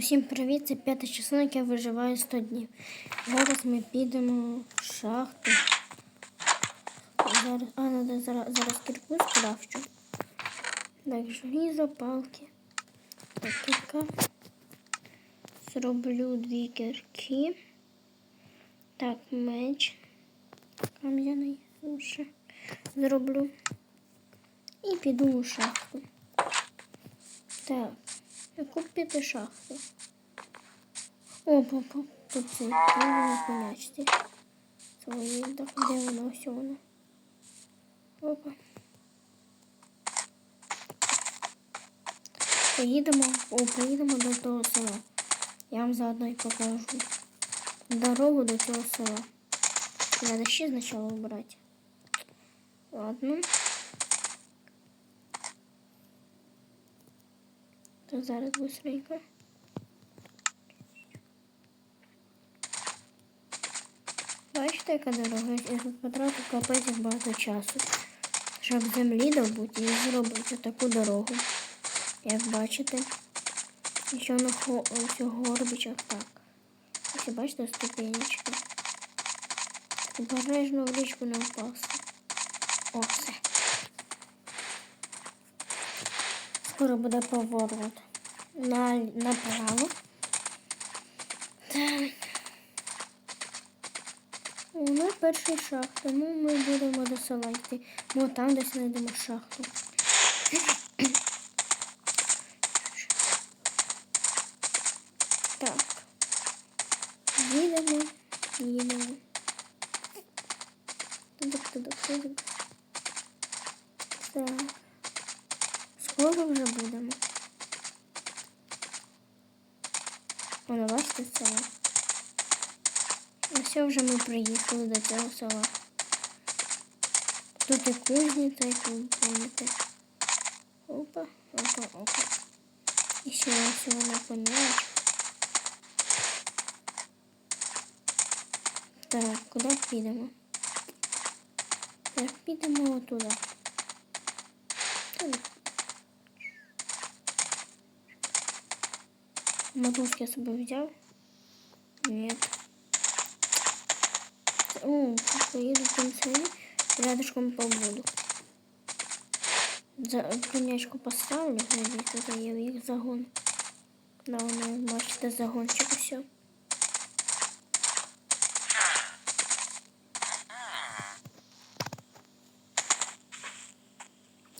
Усім привіт! Це п'яте число, яке виживає 100 днів. Зараз ми підемо в шахту. Зараз, а, надо зараз, зараз кірку скрафчу. Так, желізо, палки. Так, кірка. Зроблю дві кірки. Так, меч. Кам'яний лучше зроблю. І піду у шахту. Так. Яку піти шахту? О, по, по, по це, на конячці. Свої, так, де воно, ось воно. Опа. Поїдемо, о, поїдемо до того села. Я вам заодно і покажу дорогу до цього села. Надо ще спочатку брати. Ладно. То зараз быстренько. Бачите, яка дорога? Я тут потратив капець багато часу. Щоб землі добути і зробити таку дорогу. Як бачите. І що на горбичах так. Ось бачите ступенечки. Обережно в річку не впасти. О, все. Скоро буде поворот. На, направо. Так. У нас перший шахт, тому ми будемо до села йти. Ми там десь знайдемо шахту. Так. Їдемо, їдемо. Тудик, тудик, тудик. Так. Скоро вже будемо. Воно бачите село. Ось вже ми приїхали до цього села. Тут і кузниця, як ви помните. Опа, опа, опа. І ще ось вона конячка. Так, куди підемо? Так, підемо отуди. Так. Мотузки я собі взяв? Нет. О, поеду в конце, рядышком побуду. За конячку поставлю, надеюсь, это я их загон. Да, воно, бачите, загончик все.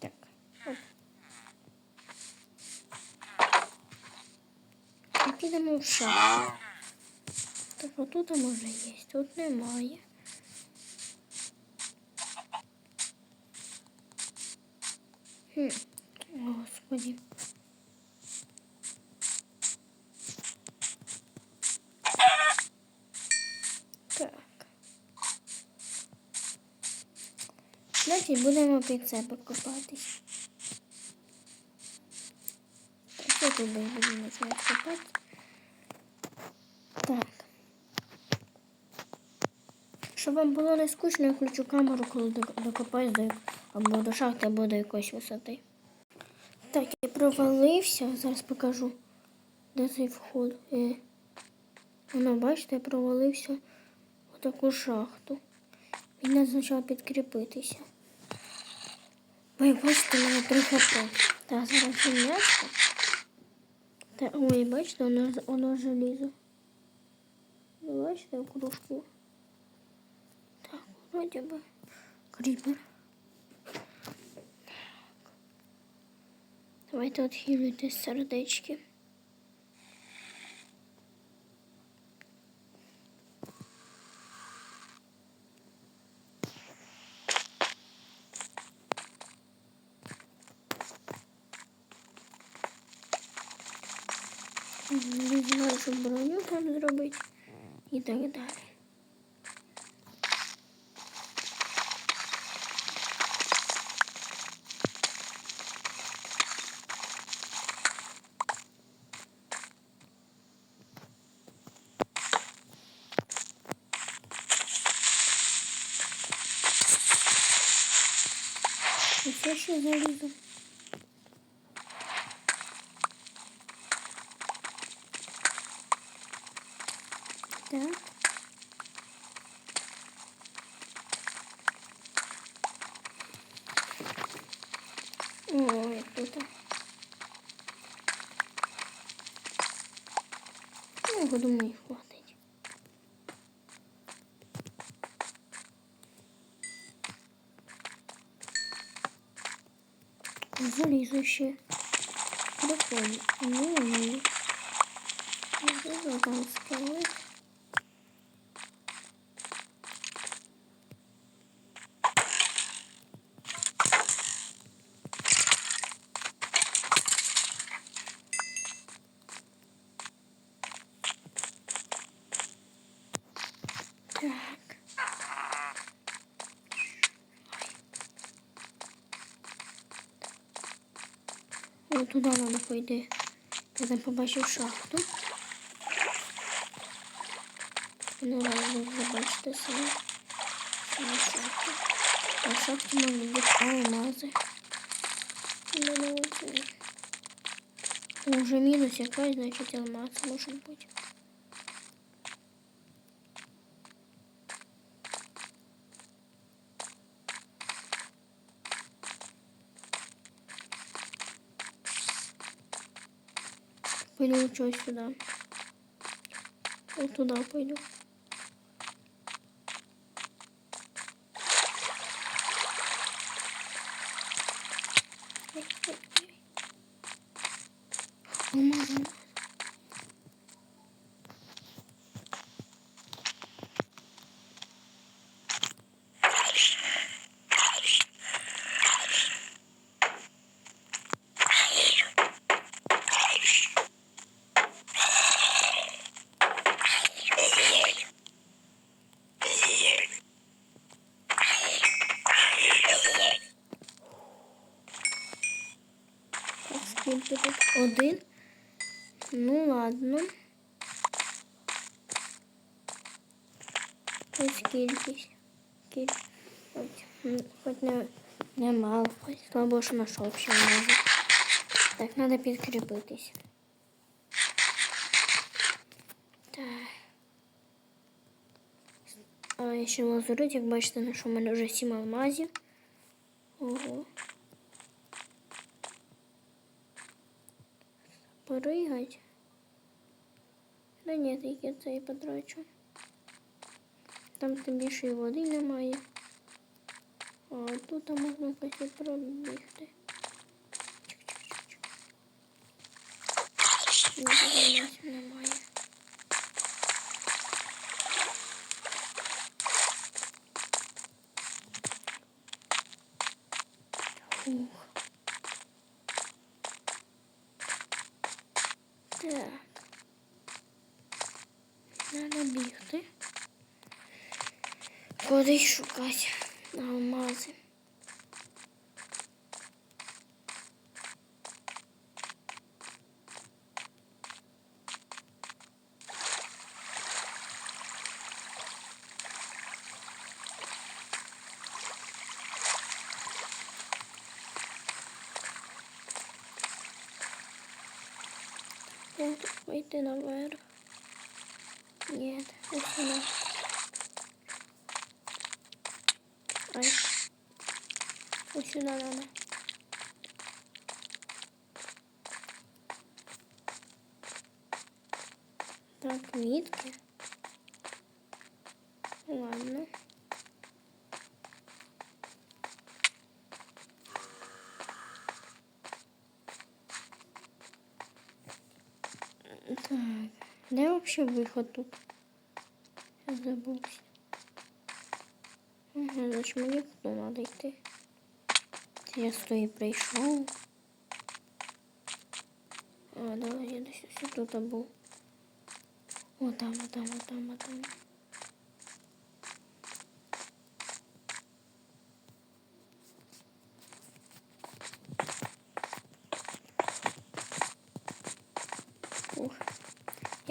Так. Оп. І підемо в шахту. Так, а тут може є, тут немає. Хм, господи. Значить, будемо під себе копатись. Що тут будемо копати? Так. Щоб вам було не скучно, я включу камеру, коли докопаюсь до або до шахти, або до якоїсь висоти. Так, я провалився. Зараз покажу, де цей вход. Е. Воно, бачите, я провалився в таку шахту. Він почав підкріпитися. Ви бачите, у мене три хп. Так, зараз м'ясо. Та, ой, бачите, воно, воно желізо. Ви бачите в кружку. Так, вроді би. Кріпер. Давайте відхилюйте сердечки. Не знаю, щоб броню там зробити і так далі. Neyse zorladım. Так. Ой, тут. Ну, я думаю, хватит. Залізу ще. Прикольно. Ну, ну. Можливо, там скелет. Так. О, туди треба пойти. Я там побачив шахту. Ну, ладно, забачте самі. На шахту. А шахту шахті можуть бути алмази. Ну, ну, Уже мінус якась, значить алмаз може бути. Пойду что сюда. Вот туда пойду. Ой, ой, ой. Алмаз, алмаз. Так, скільки тут? Один. Ну ладно. Ось кількість. Кіль... Хоч, не, не мало, хоч слабо, що знайшов ще може. Так, треба підкріпитись. Так. А ще лазурит, як бачите, знайшов у мене вже сім алмазів. Ого. Поригать. Да ні, тільки цей потрачу. Там тим більше і води немає. А тут можна і пробігти. Ні, тут алмазів немає. Ух. Так. Треба бігти. Кудись шукати алмази. Я тут пойти наверх. Нет, вот сюда. Ай. Вот сюда надо. Так, нитки. Ладно. Так, де вообще виход тут? Я забувся. Угу, значить мені туди треба йти. Це я стою прийшов. А, давай я десь тут був. О, там, о, там, о, там, о, там.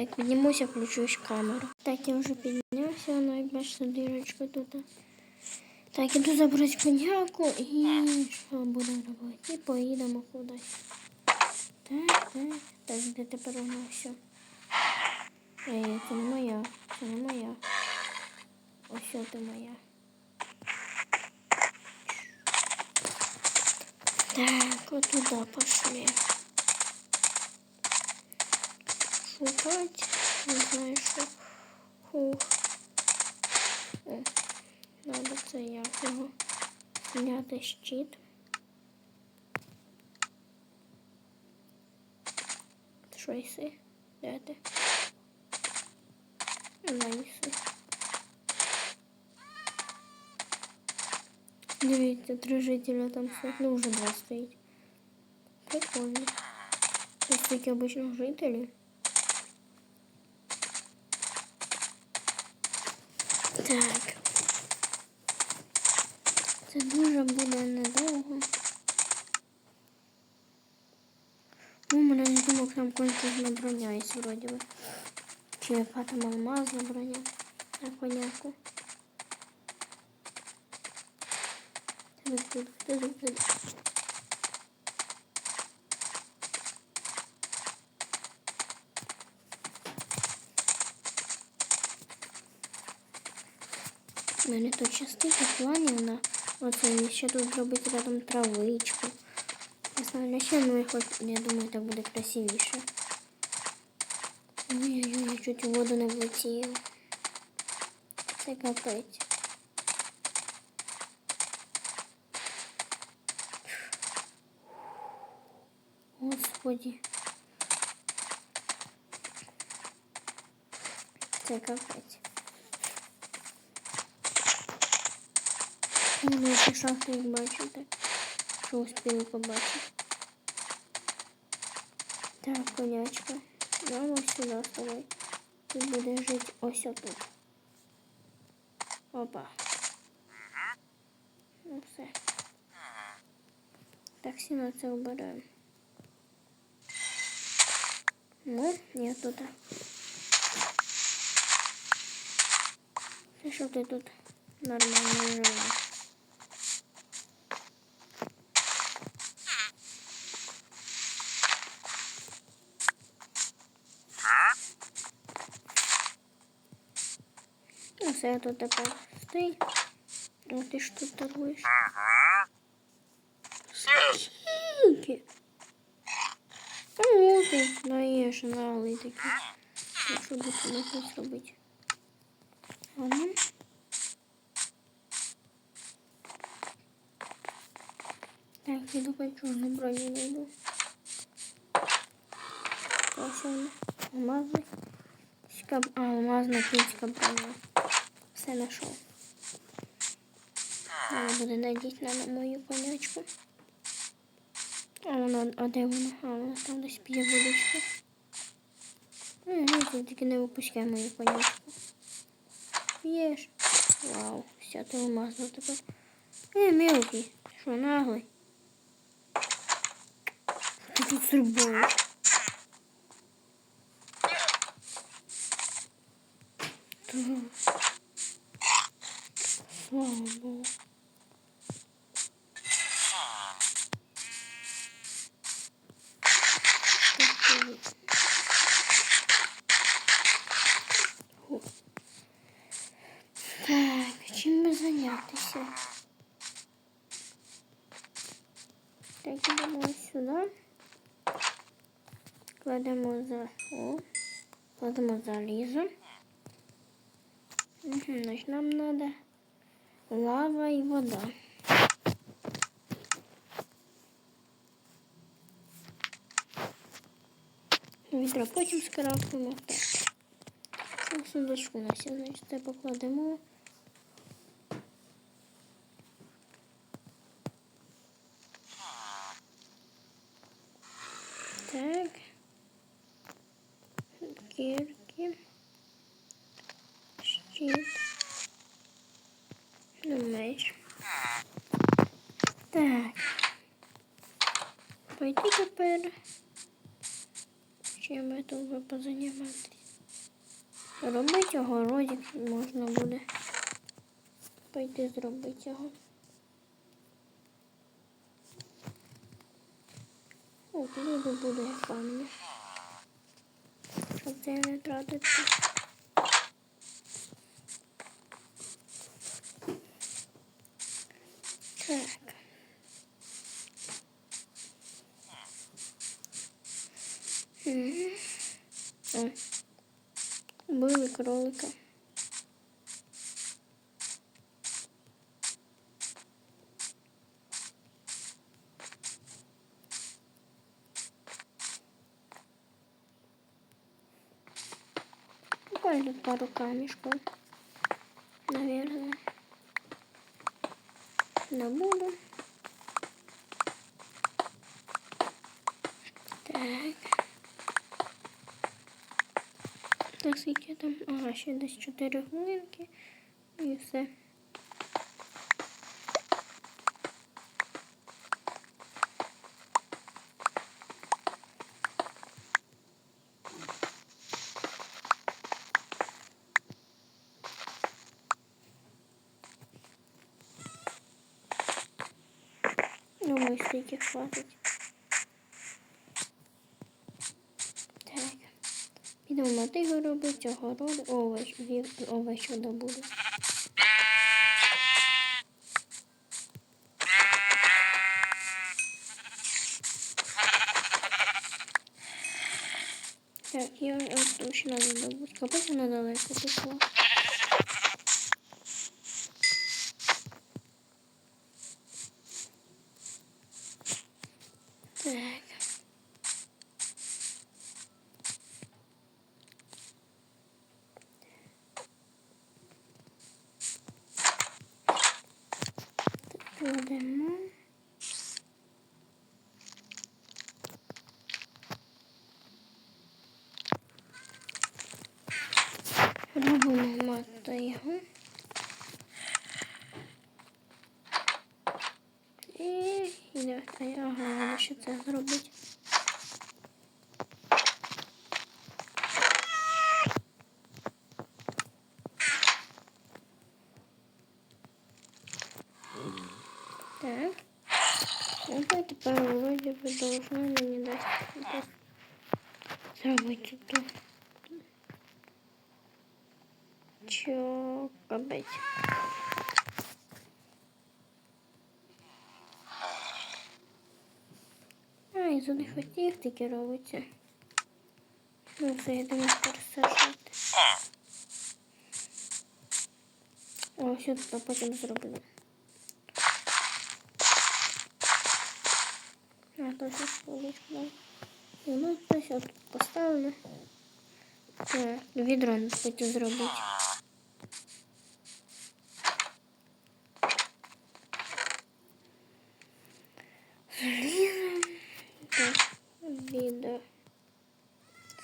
Як піднімуся, включусь камеру. Так, я вже піднявся, вона як бачите, дірочка тут. Так, іду забрати коняку і що буду робити? І поїдемо кудись. Так, так, так, де тепер воно все? Ей, це не моя. Це не моя. Ось ти моя. Так, вот туда пошли. Шукать. Не знаю, що. Хух. О, надо це як його. Зняти щит. Що іси? Де ти? На іси. Дивіться, три жителя там стоять. Ну, вже два стоїть. Прикольно. Ось такі обичних жителів. Дуже буде недовго. Ну, мене не думав, там конкурсна броня є вроді би. Чи яка там алмазна броня. Непонятно. Тут, тут, тут, тут. У мене тут частинка планів на оце ще тут зробити рядом травичку. Не знаю, на що, ну і хоч, я думаю, так буде красивіше. Ой-ой-ой, я чуть у воду не влетів. Це капець. Господи. Це капець. Ну, я шахти їх бачите. Що успію побачити. Так, конячка. Нам ось сюди з тобою. Ти будеш ось отут. Опа. Ну все. Так, сіно це обираємо. Ну, ні, тут. Це що ти тут нормально живеш? Ну, все, я тут тепер стій. Ну, ти ж тут торгуєш. Скільки? О, ти даєш наглий такий. Якщо би ти хотів зробити. Ладно. Так, іду по чорну броню найду. Вона. Алмазний. А, алмазна кінська броня. Все знайшов. Треба буде надіти на мою конячку. А вона, а де вона? А вона там десь п'є водичку. Ну, ти тільки не випускай мою конячку. П'єш. Вау, все, ти алмазна тепер. Е, мелкий, що наглий? Ти тут зробиш? Слава Богу. Так, чим би зайнятися? Так, ідемо сюди. Кладемо за о, кладемо залізо. Угу, значит, нам надо лава и вода. Відро потім скрафтимо. Так. Сундучку у нас є, значить, це покладемо. Так. Кірки. зробити огородик можна буде пойти зробити його. От люди буде фамілі. Щоб це не тратити. Так. Кролика. Буквально пару камешков. Наверное. Набуду. Так. Так, скільки там? Ага, ще десь 4 хвилинки. І все. Думаю, стільки хватить. Так. Підемо мотиги робити, огород, овоч, овоч овочі добуду. Так, я точно надо добути. Капець вона далеко пішла. Так. Кладемо. Робимо мотигу. І йде. Ага, треба ще це зробити. Так. Ну, а тепер вроде бы должна мені дати якось зробити тут. Чо, капець. Із одних хотів таки робиться. Ну, це я думаю, пересажати. О, все тут потім зроблю. А, то ще поличку. Ну, то тут поставлю. Відро потім зробити.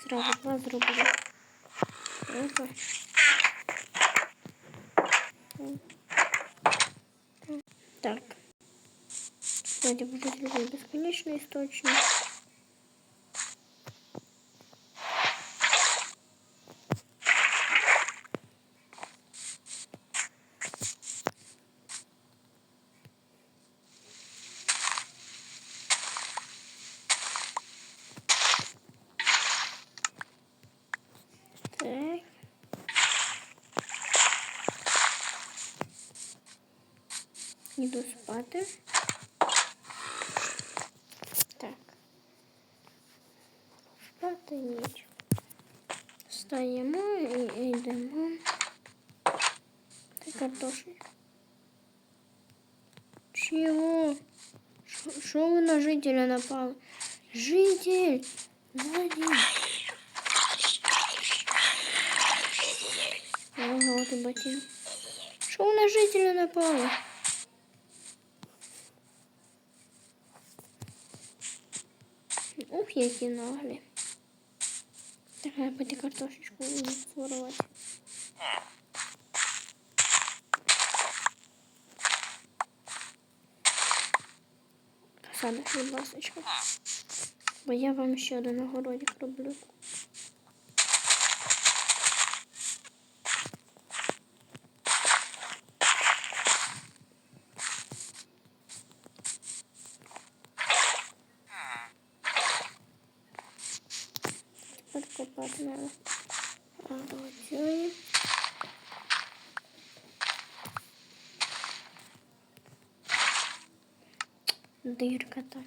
Зразу два зроблю. Опа. Так. Вроде бы разлили бесконечный источник. Іду спати. Так. Спати ніч. Встаємо і йдемо. Та картошечка. Чего? Что вы на жителя напали? Житель! Сзади! Ага, вот и ботин. Что вы на жителя напали? Які наглі. Треба буде картошечку своровать. Саме, будь ласка. Бо я вам ще один огородик роблю. Тепер копати треба. А оцю. Дирка там.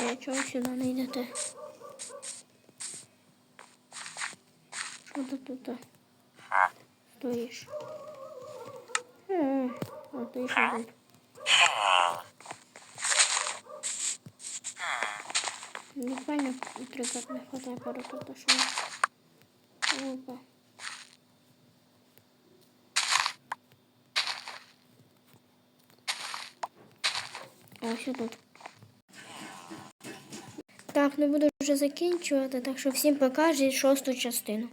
Ой, чого ви сюди не йдете? Що ти тут а, стоїш? Е, А ти що тут? Буквально трикот не хватає пару тут, а що? Опа. Ось тут. Так, не буду вже закінчувати, так що всім покажіть шосту частину.